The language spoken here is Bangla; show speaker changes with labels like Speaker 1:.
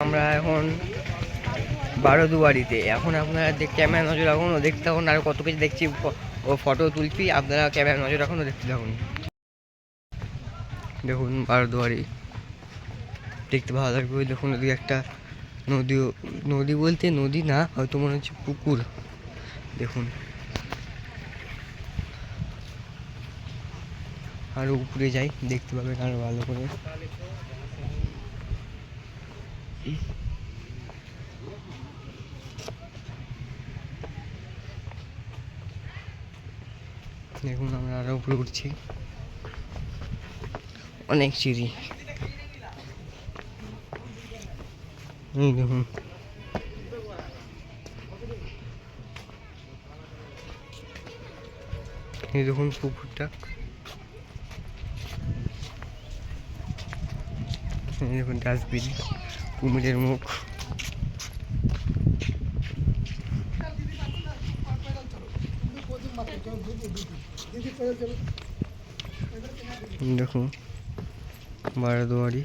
Speaker 1: আমরা এখন বারোদুয়ারিতে। এখন আপনারা ক্যামেরা নজর রাখুন, ও দেখতে থাকুন, আর কত কিছু দেখছি ও ফটো তুলছি, আপনারা ক্যামেরা নজর রাখুন, ও দেখতে থাকুন। দেখুন বারোদুয়ারি। দেখতে ভালো লাগবে দেখুন ওদিকে একটা নদী নদী বলতে নদী না, হয়তো মনে হচ্ছে পুকুর। দেখুন। আরও উপরে যাই, দেখতে পাবেন আরও ভালো করে। দেখুন আমরা আরও উপরে উঠছি। অনেক সিঁড়ি। দেখুন। এই দেখুন পুকুরটা। এই দেখুন ডাস্টবিন। কুমিরের মুখ। দেখুন বারোদুয়ারি।